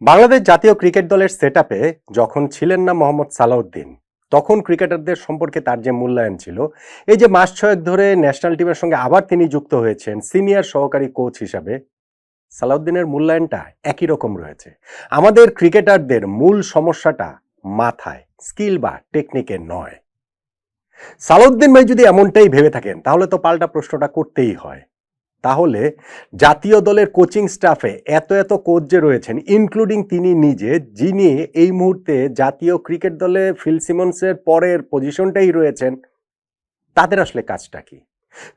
বাংলাদেশ জাতীয় ক্রিকেট দলের সেট যখন ছিলেন না মোহাম্মদ সালাউদ্দিন, তখন ক্রিকেটারদের সম্পর্কে তার যে মূল্যায়ন ছিল, এই যে মাস ছয়েক ধরে ন্যাশনাল টিমের সঙ্গে আবার তিনি যুক্ত হয়েছেন সিনিয়র সহকারী কোচ হিসাবে, সালাউদ্দিনের মূল্যায়নটা একই রকম রয়েছে। আমাদের ক্রিকেটারদের মূল সমস্যাটা মাথায়, স্কিল বা টেকনিকে নয়। সালাউদ্দিন ভাই যদি এমনটাই ভেবে থাকেন, তাহলে তো পাল্টা প্রশ্নটা করতেই হয়। তাহলে জাতীয় দলের কোচিং স্টাফে এত এত কোচ যে রয়েছেন ইনক্লুডিং তিনি নিজে, যিনি এই মুহূর্তে জাতীয় ক্রিকেট দলে ফিল সিমন্সের পরের পজিশনটাই রয়েছেন, তাদের আসলে কাজটা কি?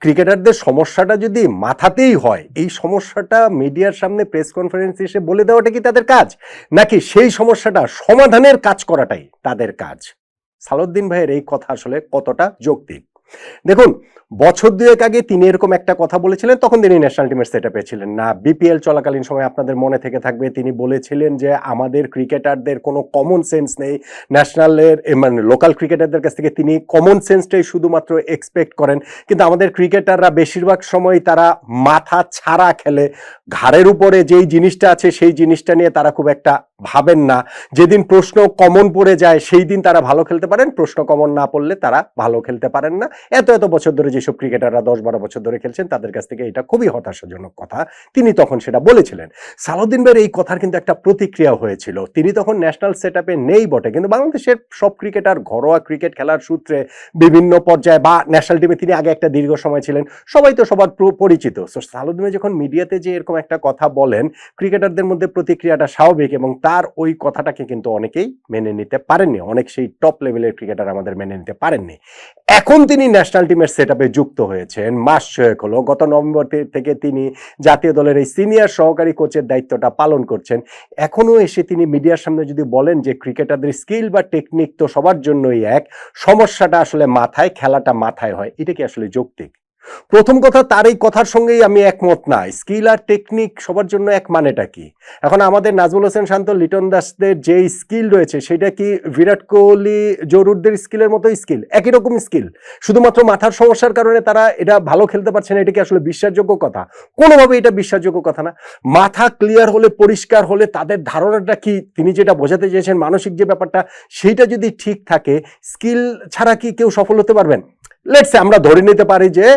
ক্রিকেটারদের সমস্যাটা যদি মাথাতেই হয়, এই সমস্যাটা মিডিয়ার সামনে প্রেস কনফারেন্স এসে বলে দেওয়াটা কি তাদের কাজ? নাকি সেই সমস্যাটা সমাধানের কাজ করাটাই তাদের কাজ? সালাউদ্দিন ভাইয়ের এই কথা আসলে কতটা যৌক্তিক? দেখুন, বছর দুয়েক আগে তিনি এরকম একটা কথা বলেছিলেন, তখন তিনি ন্যাশনাল টিমের সেট ছিলেন। না বিপিএল চলাকালীন সময় আপনাদের মনে থেকে থাকবে, তিনি বলেছিলেন যে আমাদের ক্রিকেটারদের কোনো কমন সেন্স নেই। ন্যাশনালের মানে লোকাল ক্রিকেটারদের কাছ থেকে তিনি কমন সেন্সটাই শুধুমাত্র এক্সপেক্ট করেন। কিন্তু আমাদের ক্রিকেটাররা বেশিরভাগ সময় তারা মাথা ছাড়া খেলে। ঘাড়ের উপরে যেই জিনিসটা আছে, সেই জিনিসটা নিয়ে তারা খুব একটা ভাবেন না। যেদিন প্রশ্ন কমন পড়ে যায়, সেই দিন তারা ভালো খেলতে পারেন। প্রশ্ন কমন না পড়লে তারা ভালো খেলতে পারেন না। এত এত বছর ধরে যেসব ক্রিকেটাররা দশ বারো বছর ধরে খেলছেন, তাদের কাছ থেকে এটা খুবই হতাশাজনক কথা। তিনি তখন সেটা বলেছিলেন। সালাউদ্দিন ভাইয়ের এই কথার কিন্তু একটা প্রতিক্রিয়া হয়েছিল। তিনি তখন ন্যাশনাল সেট নেই বটে। কিন্তু বাংলাদেশের সব ক্রিকেটার, ঘরোয়া ক্রিকেট খেলার সূত্রে বিভিন্ন পর্যায়ে বা ন্যাশনাল টিমে তিনি আগে একটা দীর্ঘ সময় ছিলেন। সবাই তো সবার পরিচিত। সো সালাউদ্দিন যখন মিডিয়াতে যে এরকম একটা কথা বলেন, ক্রিকেটারদের মধ্যে প্রতিক্রিয়াটা স্বাভাবিক এবং তার ওই কথাটাকে কিন্তু অনেকেই মেনে নিতে পারেননি। অনেক সেই টপ লেভেলের ক্রিকেটার আমাদের মেনে নিতে পারেননি। এখন তিনি ন্যাশনাল টিমের সেট যুক্ত হয়েছেন। মাস ছয়েক হলো। গত নভেম্বর থেকে তিনি জাতীয় দলের এই সিনিয়র সহকারী কোচের দায়িত্বটা পালন করছেন। এখনও এসে তিনি মিডিয়ার সামনে যদি বলেন যে ক্রিকেটারদের স্কিল বা টেকনিক তো সবার জন্যই এক, সমস্যাটা আসলে মাথায়, খেলাটা মাথায় হয়। এটা কি আসলে যৌক্তিক? প্রথম কথা, তার এই কথার সঙ্গেই আমি একমত না। স্কিল আর টেকনিক সবার জন্য এক মানেটা কি? এখন আমাদের নাজমুল হোসেন শান্ত, লিটন দাসদের যে স্কিল রয়েছে, সেটা কি বিরাট কোহলি, জরুরদের স্কিলের মতো স্কিল? একই রকম স্কিল। শুধুমাত্র মাথার সমস্যার কারণে তারা এটা ভালো খেলতে পারছে না, এটা কি আসলে বিশ্বাসযোগ্য কথা? কোনোভাবে এটা বিশ্বাসযোগ্য কথা না। মাথা ক্লিয়ার হলে, পরিষ্কার হলে তাদের ধারণাটা কি? তিনি যেটা বোঝাতে চেয়েছেন, মানসিক যে ব্যাপারটা, সেইটা যদি ঠিক থাকে, স্কিল ছাড়া কি কেউ সফল হতে পারবেন? লেটসে আমরা ধরে নিতে পারি যে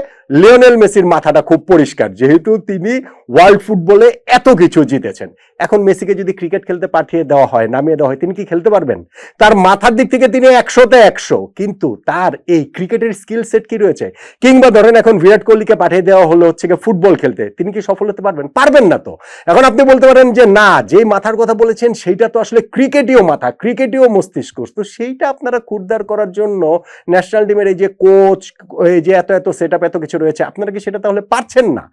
লিওনেল মেসির মাথাটা খুব পরিষ্কার, যেহেতু তিনি ওয়ার্ল্ড ফুটবলে এত কিছু জিতেছেন। এখন মেসিকে যদি ক্রিকেট খেলতে পাঠিয়ে দেওয়া হয়, নামিয়ে দেওয়া হয়, তিনি কি খেলতে পারবেন? তার মাথার দিক থেকে তিনি একশোতে একশো, কিন্তু তার এই ক্রিকেটের স্কিল সেট কি রয়েছে? কিংবা ধরেন এখন বিরাট কোহলিকে পাঠিয়ে দেওয়া হলো হচ্ছে গিয়ে ফুটবল খেলতে, তিনি কি সফল হতে পারবেন? পারবেন না তো। এখন আপনি বলতে পারেন যে না যে মাথার কথা বলেছেন, সেইটা তো আসলে ক্রিকেটীয় মাথা, ক্রিকেটীয় মস্তিষ্ক। তো সেইটা আপনারা খুরদার করার জন্য ন্যাশনাল টিমের এই যে কোচ এই যে এত এত সেট এত কিছু রয়েছে। আপনারা কি সেটা তাহলে পারছেন না?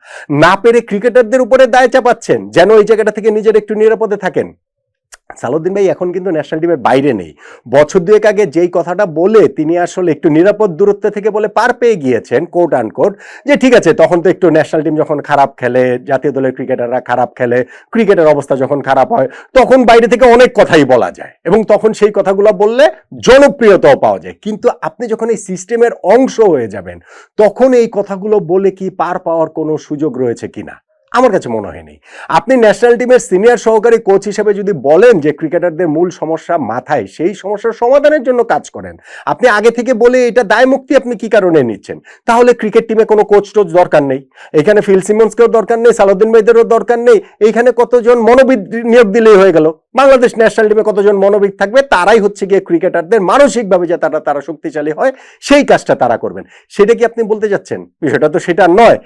না পেরে ক্রিকেটারদের উপরে দায় চাপাচ্ছেন, যেন এই জায়গাটা থেকে নিজের একটু নিরাপদে থাকেন। সালাউদ্দিন ভাই এখন কিন্তু ন্যাশনাল টিমের বাইরে নেই। বছর দুয়েক আগে যেই কথাটা বলে, তিনি আসলে একটু নিরাপদ দূরত্ব থেকে বলে পার পেয়ে গিয়েছেন কোট আন কোট যে ঠিক আছে, তখন তো একটু ন্যাশনাল টিম যখন খারাপ খেলে, জাতীয় দলের ক্রিকেটাররা খারাপ খেলে ক্রিকেটের অবস্থা যখন খারাপ হয়, তখন বাইরে থেকে অনেক কথাই বলা যায়। এবং তখন সেই কথাগুলো বললে জনপ্রিয়তাও পাওয়া যায়। কিন্তু আপনি যখন এই সিস্টেমের অংশ হয়ে যাবেন, তখন এই কথাগুলো বলে কি পার পাওয়ার কোনো সুযোগ রয়েছে কিনা? আমার কাছে মনে হয়নি। আপনি ন্যাশনাল টিমের সিনিয়র সহকারী কোচ হিসেবে যদি বলেন যে ক্রিকেটারদের মূল সমস্যা মাথায়, সেই সমস্যার সমাধানের জন্য কাজ করেন। আপনি আগে থেকে বলে এটা দায় মুক্তি আপনি কি কারণে নিচ্ছেন? তাহলে ক্রিকেট টিমে কোনো কোচ টোচ দরকার নেই। এখানে ফিল সিমন্সকেও দরকার নেই, সালাউদ্দিন ভাইদেরও দরকার নেই। এইখানে কতজন মনোবিদ নিয়োগ দিলেই হয়ে গেল। বাংলাদেশ ন্যাশনাল টিমে কতজন মনোবিদ থাকবে, তারাই হচ্ছে গিয়ে ক্রিকেটারদের মানসিকভাবে যে তারা তারা শক্তিশালী হয়, সেই কাজটা তারা করবেন। সেটা কি আপনি বলতে যাচ্ছেন? বিষয়টা তো সেটা নয়।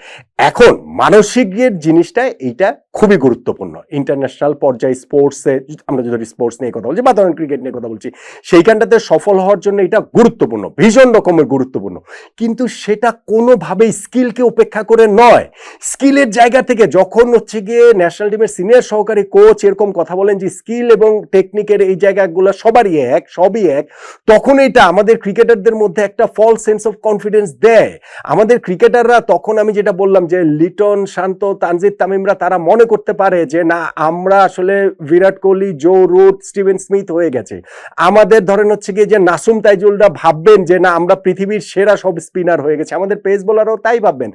এখন মানসিকের জিনিসটা, এইটা খুবই গুরুত্বপূর্ণ। ইন্টারন্যাশনাল পর্যায়ে স্পোর্টসে আমরা যদি স্পোর্টস নিয়ে কথা বলছি বা ধরেন ক্রিকেট নিয়ে কথা বলছি, সেইখানটাতে সফল হওয়ার জন্য এটা গুরুত্বপূর্ণ, ভীষণ রকমের গুরুত্বপূর্ণ। কিন্তু সেটা কোনোভাবেই স্কিলকে উপেক্ষা করে নয়। স্কিলের জায়গা থেকে যখন হচ্ছে গিয়ে ন্যাশনাল টিমের সিনিয়র সহকারী কোচ এরকম কথা বলেন যে স্কিল এবং টেকনিকের এই জায়গাগুলো সবারই এক, সবই এক। তখন এটা আমাদের ক্রিকেটারদের মধ্যে একটা ফল সেন্স অফ কনফিডেন্স দেয়। আমাদের ক্রিকেটাররা তখন আমি যেটা বললাম যে লিটন, শান্ত, তানজিদ, তামিমরা তারা মনে করতে পারে যে না, আমরা আসলে Virat Kohli, Joe Root, Steven Smith হয়ে গেছে। আমাদের ধরেন হচ্ছে গিয়ে যে নাসুম তাইজুলরা ভাববেন যে না, আমরা পৃথিবীর সেরা সব স্পিনার হয়ে গেছে। আমাদের পেস বোলারও তাই ভাববেন।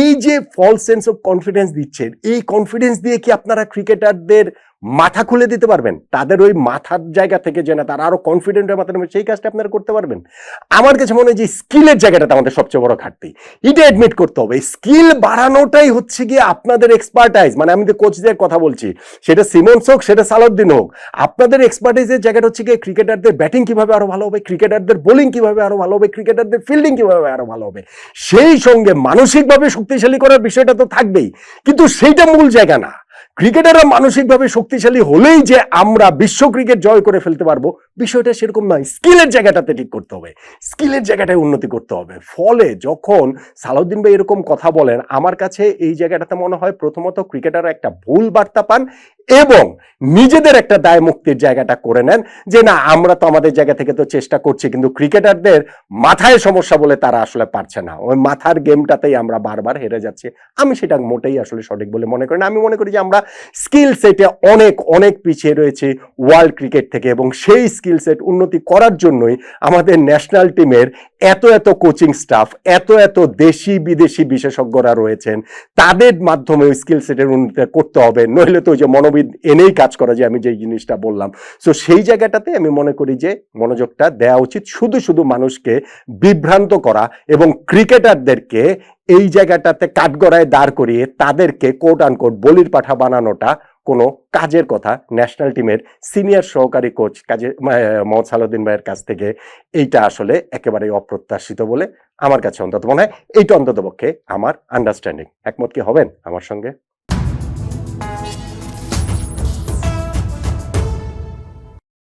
এই যে ফল সেন্স অফ কনফিডেন্স দিচ্ছেন, এই কনফিডেন্স দিয়ে কি আপনারা ক্রিকেটারদের মাথা খুলে দিতে পারবেন। তাদের ওই মাথার জায়গা থেকে যে না তারা আরও কনফিডেন্টের মাধ্যমে সেই কাজটা আপনারা করতে পারবেন। আমার কাছে মনে হয় যে স্কিলের জায়গাটাতে আমাদের সবচেয়ে বড় ঘাটতি। এটা অ্যাডমিট করতে হবে। স্কিল বাড়ানোটাই হচ্ছে গিয়ে আপনাদের এক্সপার্টাইজ মানে আমি যে কোচদের কথা বলছি, সেটা সিমন্স হোক, সেটা সালাউদ্দিন হোক, আপনাদের এক্সপার্টাইজের জায়গাটা হচ্ছে গিয়ে ক্রিকেটারদের ব্যাটিং কীভাবে আরও ভালো হবে ক্রিকেটারদের বোলিং কীভাবে আরও ভালো হবে ক্রিকেটারদের ফিল্ডিং কীভাবে আরও ভালো হবে। সেই সঙ্গে মানসিকভাবে শক্তিশালী করার বিষয়টা তো থাকবেই। কিন্তু সেইটা মূল জায়গা না। ক্রিকেটাররা মানসিকভাবে শক্তিশালী হলেই যে আমরা বিশ্ব ক্রিকেট জয় করে ফেলতে পারব, বিষয়টা সেরকম নয়। স্কিলের জায়গাটাতে ঠিক করতে হবে। স্কিলের জায়গাটায় উন্নতি করতে হবে। ফলে যখন সালাউদ্দিন ভাই এরকম কথা বলেন, আমার কাছে এই জায়গাটাতে মনে হয় প্রথমত ক্রিকেটাররা একটা ভুল বার্তা পান এবং নিজেদের একটা দায় মুক্তির জায়গাটা করে নেন যে, না, আমরা তো আমাদের জায়গা থেকে তো চেষ্টা করছি, কিন্তু ক্রিকেটারদের মাথায় সমস্যা বলে তারা আসলে পারছে না। ওই মাথার গেমটাতেই আমরা বারবার হেরে যাচ্ছি। আমি সেটা মোটেই আসলে সঠিক বলে মনে করি না। আমি মনে করি যে, আমরা স্কিল সেটে অনেক অনেক পিছিয়ে রয়েছে ওয়ার্ল্ড ক্রিকেট থেকে এবং সেই স্কিল সেট উন্নতি করার জন্যই আমাদের ন্যাশনাল টিমের এত এত কোচিং স্টাফ, এত এত দেশি, বিদেশি বিশেষজ্ঞরা রয়েছেন। তাদের মাধ্যমে স্কিল সেটের উন্নতি করতে হবে। নইলে তো ওই যে মনোবিদ এনেই কাজ করা যে আমি যে জিনিসটা বললাম। সো সেই জায়গাটাতে আমি মনে করি যে মনোযোগটা দেওয়া উচিত শুধু শুধু মানুষকে বিভ্রান্ত করা এবং ক্রিকেটারদেরকে এই জায়গাটাতে কাঠগড়ায় দাঁড় করিয়ে তাদেরকে কোট আনকোট বলির পাঠা বানানোটা কোনো কাজের কথা। ন্যাশনাল টিমের সিনিয়র সহকারী কোচ কাজে মোহাম্মদ সালাউদ্দিন ভাইয়ের কাছ থেকে এইটা আসলে একেবারে অপ্রত্যাশিত বলে আমার কাছে অন্তত মনে হয় এইটা অন্তত পক্ষে আমার আন্ডারস্ট্যান্ডিং একমত কি হবেন আমার সঙ্গে?